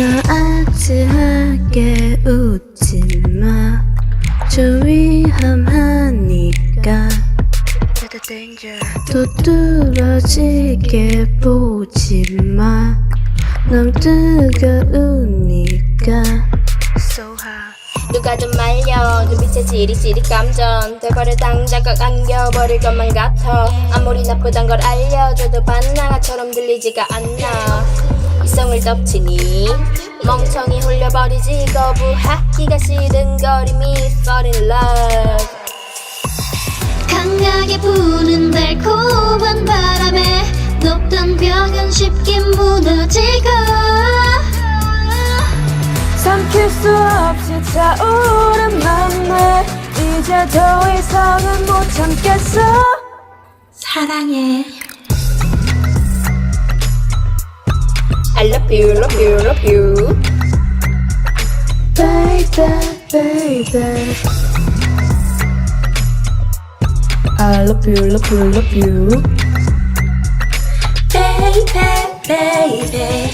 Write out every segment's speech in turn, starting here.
나 아츠하게 웃지마. 저 위험하니까. 또 뚫어지게 보지 마. 넌 뜨거우니까. 누가 좀 말려. 눈빛에 지리지리 감전. 대발을 당자각 안겨버릴 것만 같아. 아무리 나쁘단 걸 알려줘도 반항아처럼 들리지가 않나 이성을 덮치니 멍청이 홀려버리지 거부하기가 싫은 거림이 fall in love. 강하게 부는 달콤한 바람에 높던 벽은 쉽게 무너지고 삼킬 수 없이 차오른 맘을 이제 더 이상은 못 참겠어. 사랑해 I love you, love you, love you Baby, baby I love you, love you, love you Baby baby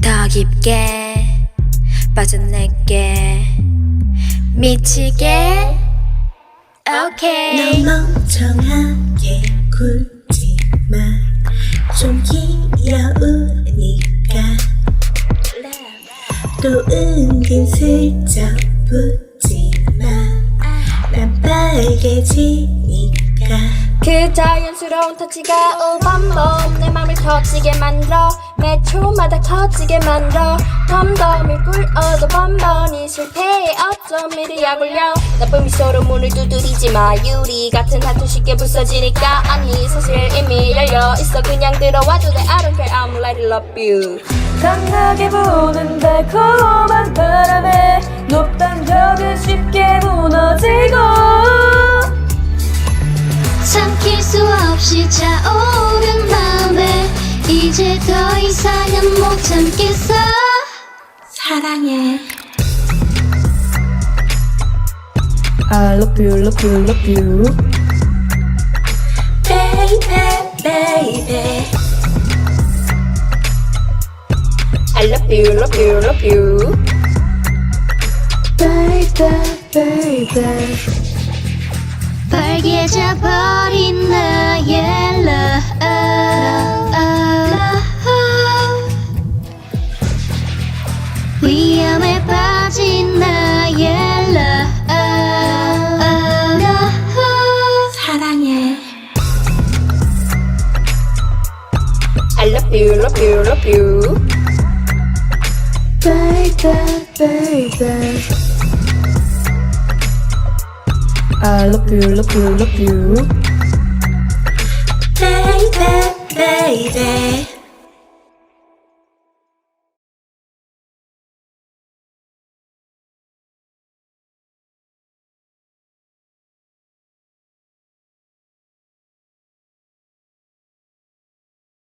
더 깊게 빠져낼게 미치게 오케이 멍청하게 굴지 마. 좀 귀여우 은근 슬쩍 붙지 마. 난 빨개지니까. 그 자연스러운 터치가 오밤밤 내 맘을 터지게 만들어 매 초마다 커지게 만들어 덤덤을 굴어도 번번이 실패해 어쩜 이리 약올려? 나쁜 미소로 문을 두드리지 마. 유리 같은 하트 쉽게 부서지니까. 아니 사실 이미 열려 있어. 그냥 들어와도 돼. I don't care. I'm it love you. 강하게 부는 달콤한 바람에 높던 벽은 쉽게 무너지고 삼킬 수 없이 차오른 마음에 이제 더 이상은 못 참겠어. 사랑해 I love you, love you, love you Baby, baby. I love you love you love you Baby, baby 빨개져 버린 나의 love Love you love you. Baby, baby. I love you, love you, love you. Baby, baby.